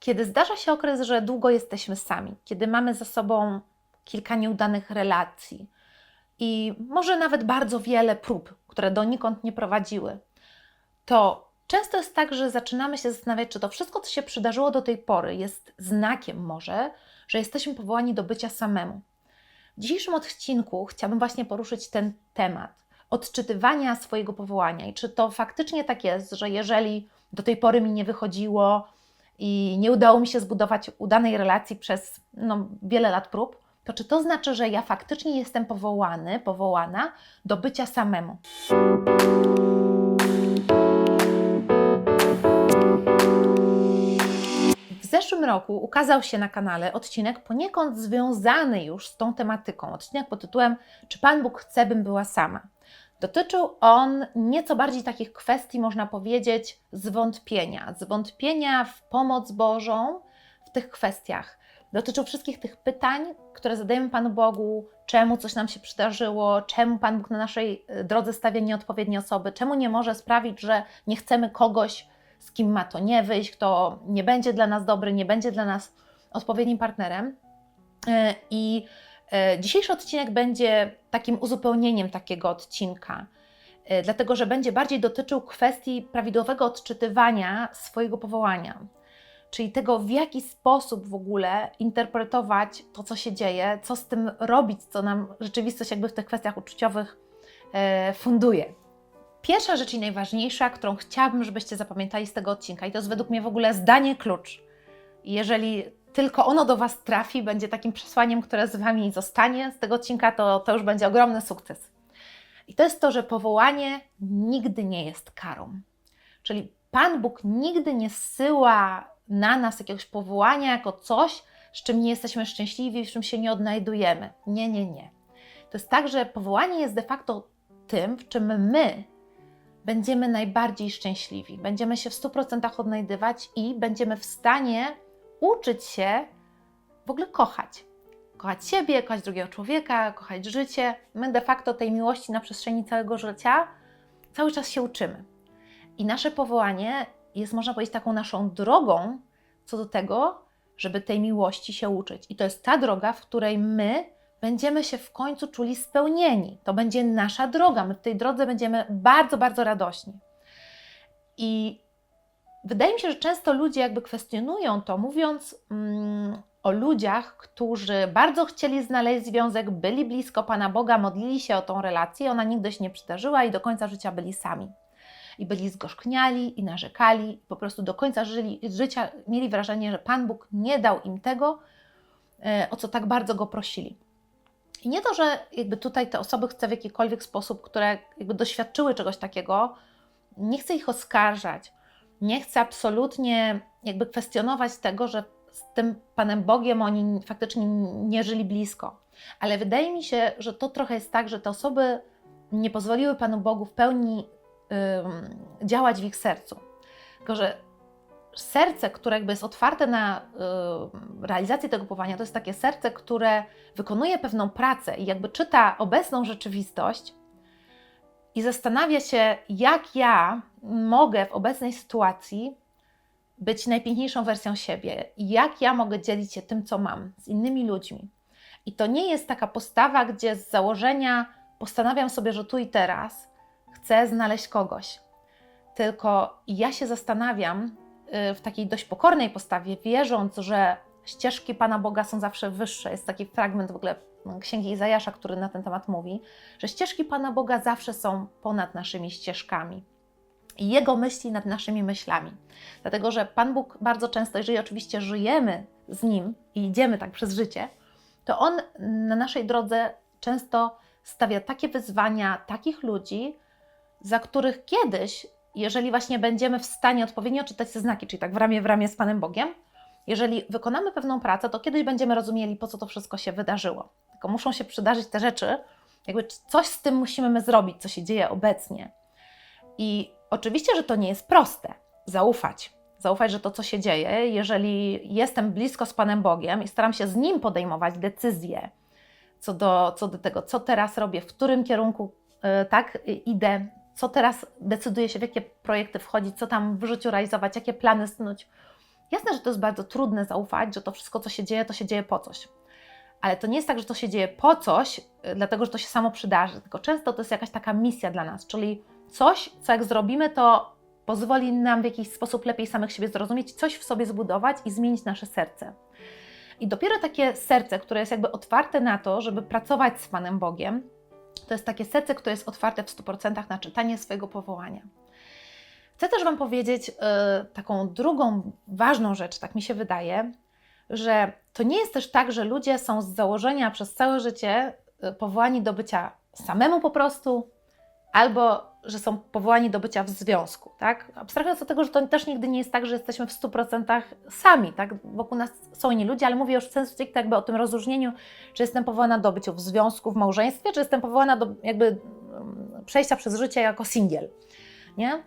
Kiedy zdarza się okres, że długo jesteśmy sami, kiedy mamy za sobą kilka nieudanych relacji i może nawet bardzo wiele prób, które donikąd nie prowadziły, to często jest tak, że zaczynamy się zastanawiać, czy to wszystko, co się przydarzyło do tej pory, jest znakiem może, że jesteśmy powołani do bycia samemu. W dzisiejszym odcinku chciałabym właśnie poruszyć ten temat odczytywania swojego powołania i czy to faktycznie tak jest, że jeżeli do tej pory mi nie wychodziło i nie udało mi się zbudować udanej relacji przez no, wiele lat prób, to czy to znaczy, że ja faktycznie jestem powołany, powołana do bycia samemu? W zeszłym roku ukazał się na kanale odcinek poniekąd związany już z tą tematyką. Odcinek pod tytułem Czy Pan Bóg chce, bym była sama? Dotyczył on nieco bardziej takich kwestii, można powiedzieć, zwątpienia. Zwątpienia w pomoc Bożą w tych kwestiach. Dotyczył wszystkich tych pytań, które zadajemy Panu Bogu, czemu coś nam się przydarzyło, czemu Pan Bóg na naszej y, drodze stawia nieodpowiednie osoby, czemu nie może sprawić, że nie chcemy kogoś, z kim ma to nie wyjść, kto nie będzie dla nas dobry, nie będzie dla nas odpowiednim partnerem. Y, I dzisiejszy odcinek będzie takim uzupełnieniem takiego odcinka, dlatego że będzie bardziej dotyczył kwestii prawidłowego odczytywania swojego powołania czyli tego, w jaki sposób w ogóle interpretować to, co się dzieje, co z tym robić, co nam rzeczywistość jakby w tych kwestiach uczuciowych e, funduje. Pierwsza rzecz i najważniejsza, którą chciałabym, żebyście zapamiętali z tego odcinka, i to jest według mnie w ogóle zdanie klucz. Jeżeli tylko ono do Was trafi, będzie takim przesłaniem, które z Wami zostanie z tego odcinka, to, to już będzie ogromny sukces. I to jest to, że powołanie nigdy nie jest karą. Czyli Pan Bóg nigdy nie zsyła na nas jakiegoś powołania jako coś, z czym nie jesteśmy szczęśliwi, w czym się nie odnajdujemy. Nie, nie, nie. To jest tak, że powołanie jest de facto tym, w czym my będziemy najbardziej szczęśliwi. Będziemy się w 100% odnajdywać i będziemy w stanie uczyć się w ogóle kochać. Kochać siebie, kochać drugiego człowieka, kochać życie. My de facto tej miłości na przestrzeni całego życia cały czas się uczymy. I nasze powołanie jest, można powiedzieć, taką naszą drogą co do tego, żeby tej miłości się uczyć. I to jest ta droga, w której my będziemy się w końcu czuli spełnieni. To będzie nasza droga. My w tej drodze będziemy bardzo, bardzo radośni. I wydaje mi się, że często ludzie jakby kwestionują to, mówiąc mm, o ludziach, którzy bardzo chcieli znaleźć związek, byli blisko Pana Boga, modlili się o tą relację, ona nigdy się nie przydarzyła i do końca życia byli sami i byli zgorzkniali i narzekali, i po prostu do końca żyli, życia mieli wrażenie, że Pan Bóg nie dał im tego, e, o co tak bardzo go prosili. I nie to, że jakby tutaj te osoby chcę w jakikolwiek sposób, które jakby doświadczyły czegoś takiego, nie chcę ich oskarżać, nie chcę absolutnie jakby kwestionować tego, że z tym Panem Bogiem oni faktycznie nie żyli blisko. Ale wydaje mi się, że to trochę jest tak, że te osoby nie pozwoliły Panu Bogu w pełni działać w ich sercu. Tylko, że serce, które jakby jest otwarte na realizację tego powołania, to jest takie serce, które wykonuje pewną pracę i jakby czyta obecną rzeczywistość i zastanawia się, jak ja mogę w obecnej sytuacji być najpiękniejszą wersją siebie jak ja mogę dzielić się tym, co mam z innymi ludźmi. I to nie jest taka postawa, gdzie z założenia postanawiam sobie, że tu i teraz chcę znaleźć kogoś. Tylko ja się zastanawiam y, w takiej dość pokornej postawie, wierząc, że ścieżki Pana Boga są zawsze wyższe. Jest taki fragment w ogóle mm, Księgi Izajasza, który na ten temat mówi, że ścieżki Pana Boga zawsze są ponad naszymi ścieżkami. Jego myśli nad naszymi myślami. Dlatego, że Pan Bóg bardzo często, jeżeli oczywiście żyjemy z Nim i idziemy tak przez życie, to On na naszej drodze często stawia takie wyzwania, takich ludzi, za których kiedyś, jeżeli właśnie będziemy w stanie odpowiednio czytać te znaki, czyli tak w ramię w ramię z Panem Bogiem, jeżeli wykonamy pewną pracę, to kiedyś będziemy rozumieli, po co to wszystko się wydarzyło. Tylko muszą się przydarzyć te rzeczy, jakby coś z tym musimy my zrobić, co się dzieje obecnie. I oczywiście, że to nie jest proste. Zaufać. Zaufać, że to, co się dzieje, jeżeli jestem blisko z Panem Bogiem i staram się z Nim podejmować decyzje co do, co do tego, co teraz robię, w którym kierunku yy, tak idę, co teraz decyduje się, w jakie projekty wchodzić, co tam w życiu realizować, jakie plany snuć, Jasne, że to jest bardzo trudne zaufać, że to wszystko, co się dzieje, to się dzieje po coś. Ale to nie jest tak, że to się dzieje po coś, y, dlatego że to się samo przydarzy, tylko często to jest jakaś taka misja dla nas, czyli coś, co jak zrobimy, to pozwoli nam w jakiś sposób lepiej samych siebie zrozumieć, coś w sobie zbudować i zmienić nasze serce. I dopiero takie serce, które jest jakby otwarte na to, żeby pracować z Panem Bogiem, to jest takie serce, które jest otwarte w 100% na czytanie swojego powołania. Chcę też Wam powiedzieć yy, taką drugą ważną rzecz, tak mi się wydaje, że to nie jest też tak, że ludzie są z założenia przez całe życie y, powołani do bycia samemu po prostu, albo że są powołani do bycia w związku, tak? Abstrahując od tego, że to też nigdy nie jest tak, że jesteśmy w 100% sami, tak? Wokół nas są inni ludzie, ale mówię już w sensu stricte jakby o tym rozróżnieniu, czy jestem powołana do bycia w związku, w małżeństwie, czy jestem powołana do jakby mm, przejścia przez życie jako singiel, nie?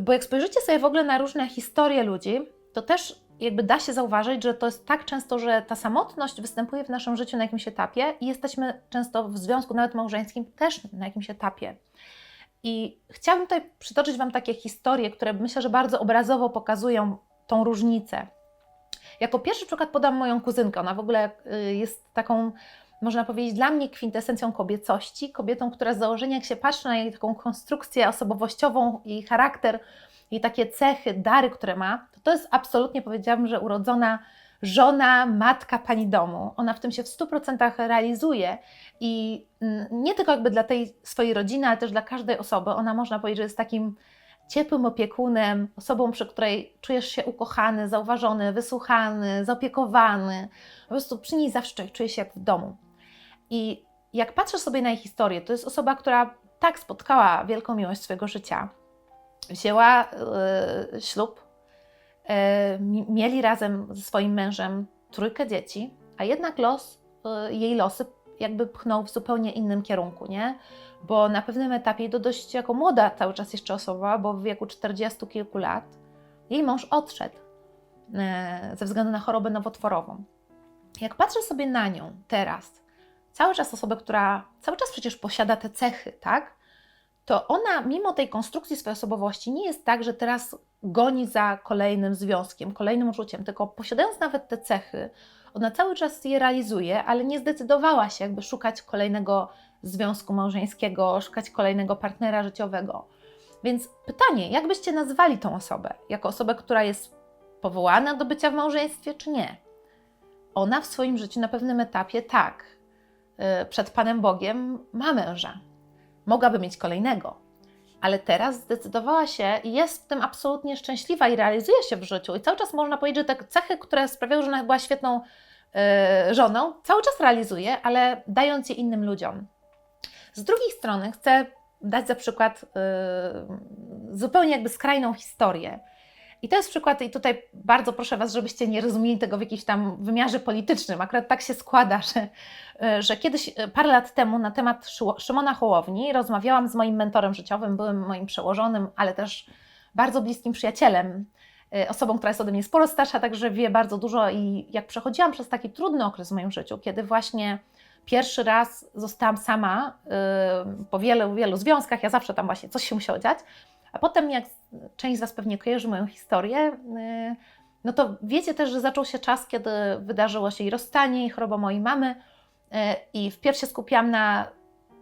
Bo jak spojrzycie sobie w ogóle na różne historie ludzi, to też jakby da się zauważyć, że to jest tak często, że ta samotność występuje w naszym życiu na jakimś etapie i jesteśmy często w związku nawet małżeńskim też na jakimś etapie. I chciałabym tutaj przytoczyć Wam takie historie, które myślę, że bardzo obrazowo pokazują tą różnicę. Jako pierwszy przykład podam moją kuzynkę. Ona w ogóle y, jest taką, można powiedzieć, dla mnie kwintesencją kobiecości. Kobietą, która z założenia, jak się patrzy na jej taką konstrukcję osobowościową, jej charakter, jej takie cechy, dary, które ma, to to jest absolutnie, powiedziałabym, że urodzona żona, matka pani domu. Ona w tym się w 100% realizuje i mm, nie tylko jakby dla tej swojej rodziny, ale też dla każdej osoby. Ona można powiedzieć, że jest takim ciepłym opiekunem, osobą, przy której czujesz się ukochany, zauważony, wysłuchany, zaopiekowany. Po prostu przy niej zawsze czujesz się jak w domu. I jak patrzę sobie na jej historię, to jest osoba, która tak spotkała wielką miłość swojego życia. Wzięła yy, ślub, mieli razem ze swoim mężem trójkę dzieci, a jednak los, e, jej losy jakby pchnął w zupełnie innym kierunku, nie? Bo na pewnym etapie, to dość jako młoda cały czas jeszcze osoba, bo w wieku 40 kilku lat, jej mąż odszedł e, ze względu na chorobę nowotworową. Jak patrzę sobie na nią teraz, cały czas osobę, która cały czas przecież posiada te cechy, tak? To ona, mimo tej konstrukcji swojej osobowości, nie jest tak, że teraz goni za kolejnym związkiem, kolejnym uczuciem, tylko posiadając nawet te cechy, ona cały czas je realizuje, ale nie zdecydowała się jakby szukać kolejnego związku małżeńskiego, szukać kolejnego partnera życiowego. Więc pytanie, jak byście nazwali tą osobę? Jako osobę, która jest powołana do bycia w małżeństwie, czy nie? Ona w swoim życiu na pewnym etapie tak, y, przed Panem Bogiem ma męża. Mogłaby mieć kolejnego, ale teraz zdecydowała się i jest w tym absolutnie szczęśliwa i realizuje się w życiu. I cały czas można powiedzieć, że te cechy, które sprawiały, że ona była świetną yy, żoną, cały czas realizuje, ale dając je innym ludziom. Z drugiej strony chcę dać za przykład yy, zupełnie jakby skrajną historię. I to jest przykład, i tutaj bardzo proszę Was, żebyście nie rozumieli tego w jakimś tam wymiarze politycznym. Akurat tak się składa, że, że kiedyś, e, parę lat temu, na temat Szymona Hołowni rozmawiałam z moim mentorem życiowym, byłym moim przełożonym, ale też bardzo bliskim przyjacielem, e, osobą, która jest ode mnie sporo starsza, także wie bardzo dużo. I jak przechodziłam przez taki trudny okres w moim życiu, kiedy właśnie pierwszy raz zostałam sama po wielu, wielu związkach, ja zawsze tam właśnie coś się musiało dziać a potem, jak część z Was pewnie kojarzy moją historię, y, no to wiecie też, że zaczął się czas, kiedy wydarzyło się i rozstanie, i choroba mojej mamy. Y, I wpierw się skupiłam na,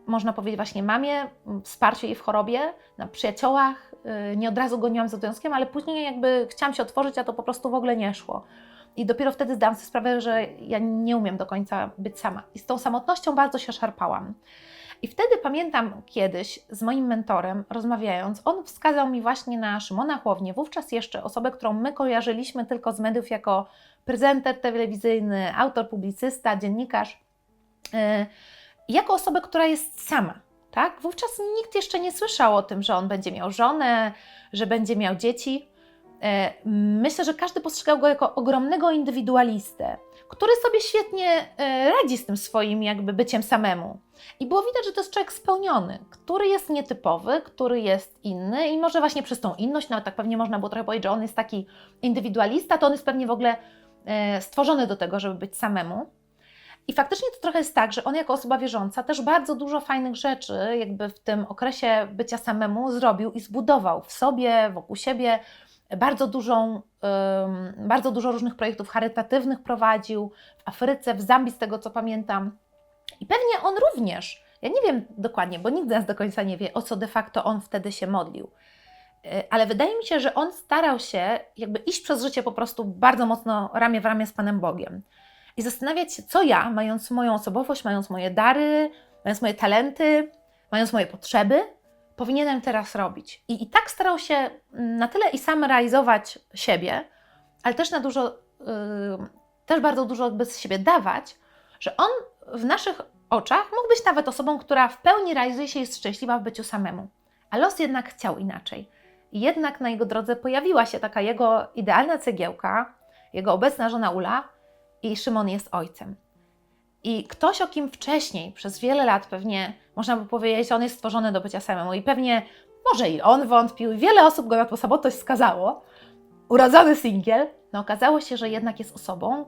można powiedzieć, właśnie mamie, wsparciu jej w chorobie, na przyjaciołach. Y, nie od razu goniłam za związkiem, ale później jakby chciałam się otworzyć, a to po prostu w ogóle nie szło. I dopiero wtedy zdałam sobie sprawę, że ja nie umiem do końca być sama. I z tą samotnością bardzo się szarpałam. I wtedy pamiętam kiedyś z moim mentorem rozmawiając, on wskazał mi właśnie na Szymona Chłownię, wówczas jeszcze osobę, którą my kojarzyliśmy tylko z mediów jako prezenter telewizyjny, autor, publicysta, dziennikarz, yy, jako osobę, która jest sama. Tak? Wówczas nikt jeszcze nie słyszał o tym, że on będzie miał żonę, że będzie miał dzieci. E, myślę, że każdy postrzegał go jako ogromnego indywidualistę, który sobie świetnie e, radzi z tym swoim jakby byciem samemu. I było widać, że to jest człowiek spełniony, który jest nietypowy, który jest inny i może właśnie przez tą inność, nawet tak pewnie można było trochę powiedzieć, że on jest taki indywidualista, to on jest pewnie w ogóle e, stworzony do tego, żeby być samemu. I faktycznie to trochę jest tak, że on jako osoba wierząca też bardzo dużo fajnych rzeczy jakby w tym okresie bycia samemu zrobił i zbudował w sobie, wokół siebie, Bardzo, dużą, bardzo dużo różnych projektów charytatywnych prowadził w Afryce, w Zambii, z tego co pamiętam. I pewnie on również, ja nie wiem dokładnie, bo nikt z nas do końca nie wie, o co de facto on wtedy się modlił. Y, Ale wydaje mi się, że on starał się jakby iść przez życie po prostu bardzo mocno ramię w ramię z Panem Bogiem. I zastanawiać się, co ja, mając moją osobowość, mając moje dary, mając moje talenty, mając moje potrzeby, powinienem teraz robić. I, I tak starał się na tyle i sam realizować siebie, ale też na dużo, yy, też bardzo dużo jakby z siebie dawać, że on w naszych oczach mógł być nawet osobą, która w pełni realizuje się i jest szczęśliwa w byciu samemu. A los jednak chciał inaczej. Jednak na jego drodze pojawiła się taka jego idealna cegiełka, jego obecna żona Ula i Szymon jest ojcem. I ktoś, o kim wcześniej, przez wiele lat pewnie, można by powiedzieć, on jest stworzony do bycia samemu. I pewnie, może i on wątpił, i wiele osób go na tą samotość skazało, urodzony singiel, no okazało się, że jednak jest osobą,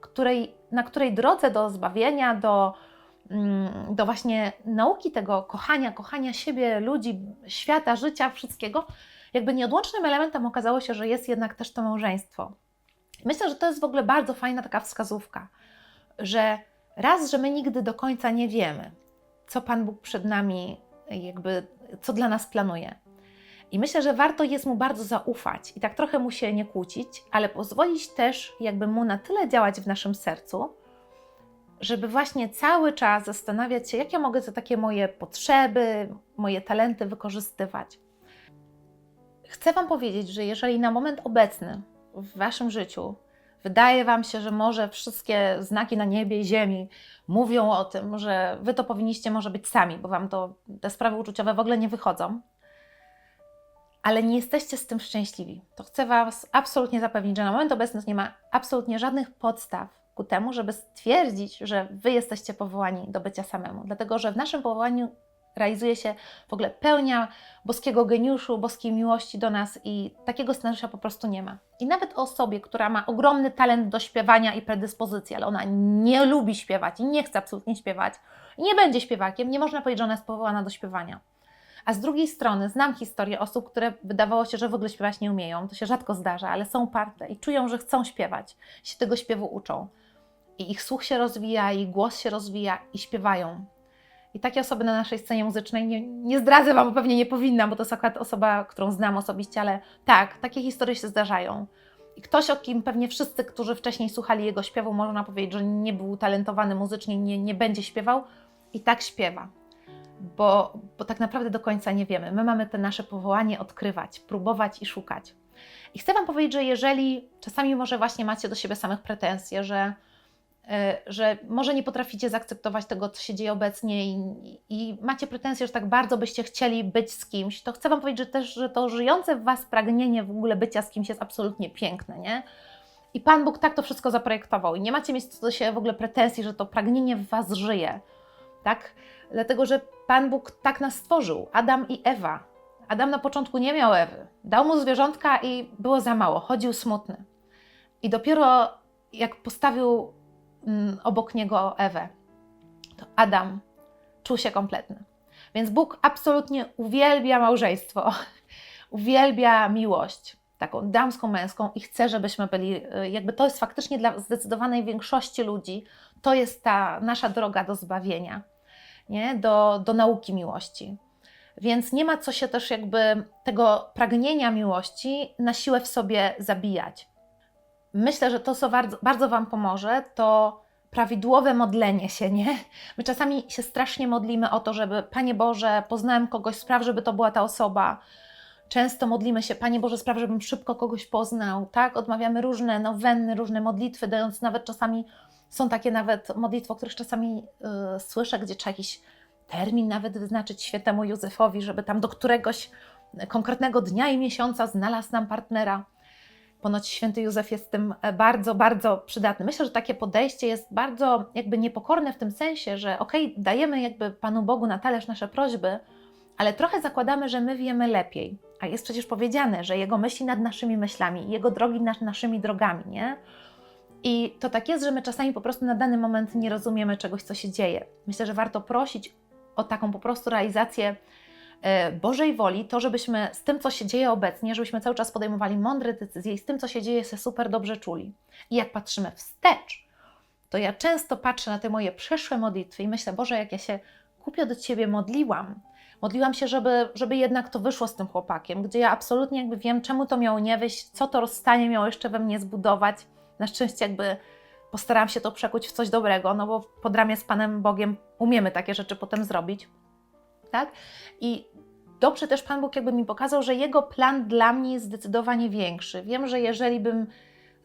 której, na której drodze do zbawienia, do, mm, do właśnie nauki tego kochania, kochania siebie, ludzi, świata, życia, wszystkiego, jakby nieodłącznym elementem okazało się, że jest jednak też to małżeństwo. Myślę, że to jest w ogóle bardzo fajna taka wskazówka, że raz, że my nigdy do końca nie wiemy, co Pan Bóg przed nami, jakby, co dla nas planuje. I myślę, że warto jest mu bardzo zaufać i tak trochę mu się nie kłócić, ale pozwolić też, jakby mu na tyle działać w naszym sercu, żeby właśnie cały czas zastanawiać się, jak ja mogę te takie moje potrzeby, moje talenty wykorzystywać. Chcę Wam powiedzieć, że jeżeli na moment obecny w Waszym życiu wydaje Wam się, że może wszystkie znaki na niebie i ziemi mówią o tym, że Wy to powinniście może być sami, bo Wam to te sprawy uczuciowe w ogóle nie wychodzą, ale nie jesteście z tym szczęśliwi, to chcę Was absolutnie zapewnić, że na moment obecny nie ma absolutnie żadnych podstaw ku temu, żeby stwierdzić, że Wy jesteście powołani do bycia samemu, dlatego że w naszym powołaniu realizuje się w ogóle pełnia boskiego geniuszu, boskiej miłości do nas i takiego scenariusza po prostu nie ma. I nawet o osobie, która ma ogromny talent do śpiewania i predyspozycję, ale ona nie lubi śpiewać i nie chce absolutnie śpiewać i nie będzie śpiewakiem, nie można powiedzieć, że ona jest powołana do śpiewania. A z drugiej strony znam historię osób, które wydawało się, że w ogóle śpiewać nie umieją. To się rzadko zdarza, ale są parte i czują, że chcą śpiewać, się tego śpiewu uczą. I ich słuch się rozwija, ich głos się rozwija i śpiewają. I takie osoby na naszej scenie muzycznej, nie, nie zdradzę Wam, bo pewnie nie powinnam, bo to jest akurat osoba, którą znam osobiście, ale tak, takie historie się zdarzają. I ktoś, o kim pewnie wszyscy, którzy wcześniej słuchali jego śpiewu, można powiedzieć, że nie był talentowany muzycznie, nie, nie będzie śpiewał, i tak śpiewa. Bo, bo tak naprawdę do końca nie wiemy. My mamy te nasze powołanie odkrywać, próbować i szukać. I chcę Wam powiedzieć, że jeżeli czasami może właśnie macie do siebie samych pretensje, że że może nie potraficie zaakceptować tego, co się dzieje obecnie i, i, macie pretensje, że tak bardzo byście chcieli być z kimś, to chcę Wam powiedzieć że też, że to żyjące w Was pragnienie w ogóle bycia z kimś jest absolutnie piękne, nie? I Pan Bóg tak to wszystko zaprojektował i nie macie mieć do siebie w ogóle pretensji, że to pragnienie w Was żyje, tak? Dlatego, że Pan Bóg tak nas stworzył, Adam i Ewa. Adam na początku nie miał Ewy, dał mu zwierzątka i było za mało, chodził smutny. I dopiero jak postawił obok niego Ewę, to Adam czuł się kompletny. Więc Bóg absolutnie uwielbia małżeństwo, uwielbia miłość, taką damską, męską i chce, żebyśmy byli, jakby to jest faktycznie dla zdecydowanej większości ludzi, to jest ta nasza droga do zbawienia, nie? Do, do nauki miłości. Więc nie ma co się też jakby tego pragnienia miłości na siłę w sobie zabijać myślę, że to, co bardzo, bardzo Wam pomoże, to prawidłowe modlenie się, nie? My czasami się strasznie modlimy o to, żeby Panie Boże, poznałem kogoś, spraw, żeby to była ta osoba. Często modlimy się, Panie Boże, spraw, żebym szybko kogoś poznał, tak? Odmawiamy różne nowenny, różne modlitwy, dając nawet czasami, są takie nawet modlitwy, o których czasami yy, słyszę, gdzie trzeba jakiś termin nawet wyznaczyć świętemu Józefowi, żeby tam do któregoś konkretnego dnia i miesiąca znalazł nam partnera. Ponoć święty Józef jest tym bardzo, bardzo przydatny. Myślę, że takie podejście jest bardzo jakby niepokorne w tym sensie, że okej, okay, dajemy jakby Panu Bogu na talerz nasze prośby, ale trochę zakładamy, że my wiemy lepiej. A jest przecież powiedziane, że Jego myśli nad naszymi myślami, Jego drogi nad naszymi drogami, nie? I to tak jest, że my czasami po prostu na dany moment nie rozumiemy czegoś, co się dzieje. Myślę, że warto prosić o taką po prostu realizację e, Bożej woli, to żebyśmy z tym, co się dzieje obecnie, żebyśmy cały czas podejmowali mądre decyzje i z tym, co się dzieje, się super dobrze czuli. I jak patrzymy wstecz, to ja często patrzę na te moje przeszłe modlitwy i myślę, Boże, jak ja się kupio do Ciebie modliłam, modliłam się, żeby, żeby jednak to wyszło z tym chłopakiem, gdzie ja absolutnie jakby wiem, czemu to miało nie wyjść, co to rozstanie miało jeszcze we mnie zbudować. Na szczęście jakby postarałam się to przekuć w coś dobrego, no bo pod ramię z Panem Bogiem umiemy takie rzeczy potem zrobić, tak? I dobrze też Pan Bóg jakby mi pokazał, że Jego plan dla mnie jest zdecydowanie większy. Wiem, że jeżeli bym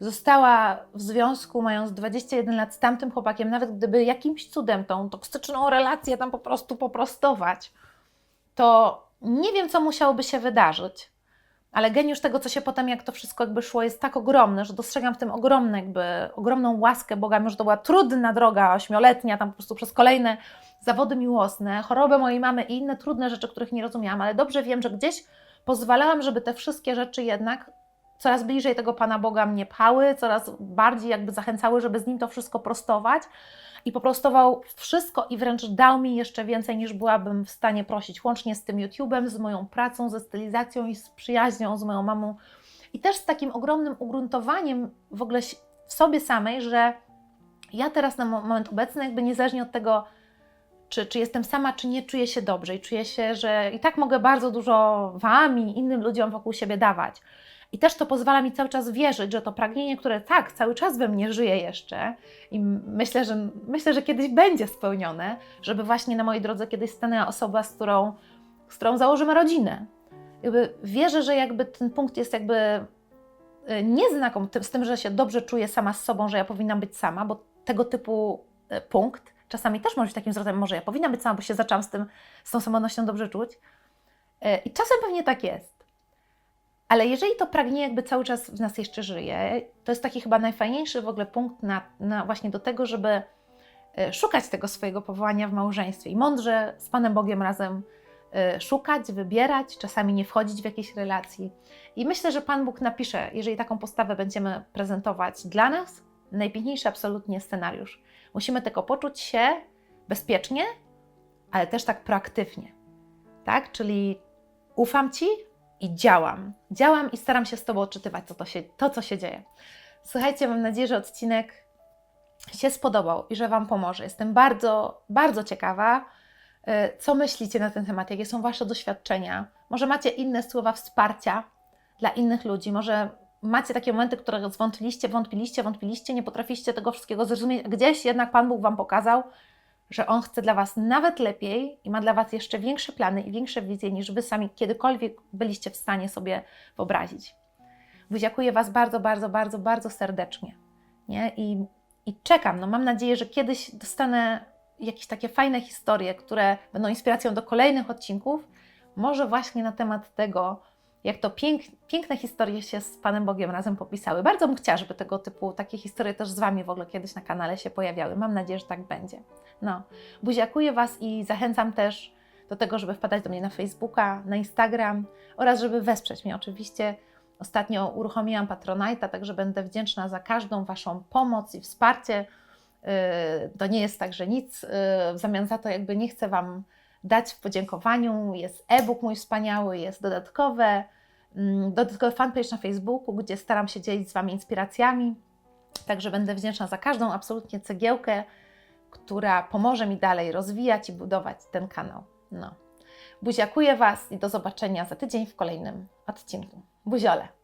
została w związku mając 21 lat z tamtym chłopakiem, nawet gdyby jakimś cudem tą toksyczną relację tam po prostu poprostować, to nie wiem, co musiałoby się wydarzyć. Ale geniusz tego, co się potem, jak to wszystko jakby szło, jest tak ogromny, że dostrzegam w tym ogromne, jakby, ogromną łaskę Boga, mimo że to była trudna droga, ośmioletnia, tam po prostu przez kolejne zawody miłosne, chorobę mojej mamy i inne trudne rzeczy, których nie rozumiałam, ale dobrze wiem, że gdzieś pozwalałam, żeby te wszystkie rzeczy jednak coraz bliżej tego Pana Boga mnie pchały, coraz bardziej jakby zachęcały, żeby z Nim to wszystko prostować. I poprostował wszystko i wręcz dał mi jeszcze więcej niż byłabym w stanie prosić, łącznie z tym YouTube'em, z moją pracą, ze stylizacją i z przyjaźnią z moją mamą. I też z takim ogromnym ugruntowaniem w ogóle w sobie samej, że ja teraz na moment obecny, jakby niezależnie od tego, czy, czy jestem sama, czy nie, czuję się dobrze i czuję się, że i tak mogę bardzo dużo Wam i innym ludziom wokół siebie dawać. I też to pozwala mi cały czas wierzyć, że to pragnienie, które tak, cały czas we mnie żyje jeszcze i myślę, że, myślę, że kiedyś będzie spełnione, żeby właśnie na mojej drodze kiedyś stanęła osoba, z którą, z którą założymy rodzinę. Jakby wierzę, że jakby ten punkt jest jakby y, nie znaką z tym, że się dobrze czuję sama z sobą, że ja powinnam być sama, bo tego typu y, punkt czasami też może być takim zwrotem, może ja powinnam być sama, bo się zaczęłam z tym, z tą samotnością dobrze czuć. Y, I czasem pewnie tak jest. Ale jeżeli to pragnienie jakby cały czas w nas jeszcze żyje, to jest taki chyba najfajniejszy w ogóle punkt na, na właśnie do tego, żeby e, szukać tego swojego powołania w małżeństwie i mądrze z Panem Bogiem razem e, szukać, wybierać, czasami nie wchodzić w jakieś relacji. I myślę, że Pan Bóg napisze, jeżeli taką postawę będziemy prezentować dla nas, najpiękniejszy absolutnie scenariusz. Musimy tylko poczuć się bezpiecznie, ale też tak proaktywnie. Tak? Czyli ufam Ci, i działam. Działam i staram się z Tobą odczytywać to, to, się, to, co się dzieje. Słuchajcie, mam nadzieję, że odcinek się spodobał i że Wam pomoże. Jestem bardzo, bardzo ciekawa, y, co myślicie na ten temat, jakie są Wasze doświadczenia. Może macie inne słowa wsparcia dla innych ludzi, może macie takie momenty, które zwątpiliście, wątpiliście, wątpiliście, nie potrafiliście tego wszystkiego zrozumieć, gdzieś jednak Pan Bóg Wam pokazał, że On chce dla Was nawet lepiej i ma dla Was jeszcze większe plany i większe wizje, niż Wy sami kiedykolwiek byliście w stanie sobie wyobrazić. Wydziakuję Was bardzo, bardzo, bardzo, bardzo serdecznie. Nie? I, I czekam. No, mam nadzieję, że kiedyś dostanę jakieś takie fajne historie, które będą inspiracją do kolejnych odcinków. Może właśnie na temat tego, jak to pięk, piękne historie się z Panem Bogiem razem popisały. Bardzo bym chciała, żeby tego typu takie historie też z Wami w ogóle kiedyś na kanale się pojawiały. Mam nadzieję, że tak będzie. No, buziakuję Was i zachęcam też do tego, żeby wpadać do mnie na Facebooka, na Instagram oraz żeby wesprzeć mnie oczywiście. Ostatnio uruchomiłam Patronite'a, także będę wdzięczna za każdą Waszą pomoc i wsparcie. Yy, to nie jest tak, że nic yy, w zamian za to jakby nie chcę Wam dać w podziękowaniu. Jest e-book mój wspaniały, jest dodatkowe, mm, dodatkowy fanpage na Facebooku, gdzie staram się dzielić z Wami inspiracjami. Także będę wdzięczna za każdą absolutnie cegiełkę, która pomoże mi dalej rozwijać i budować ten kanał. No. Buziakuję Was i do zobaczenia za tydzień w kolejnym odcinku. Buziole!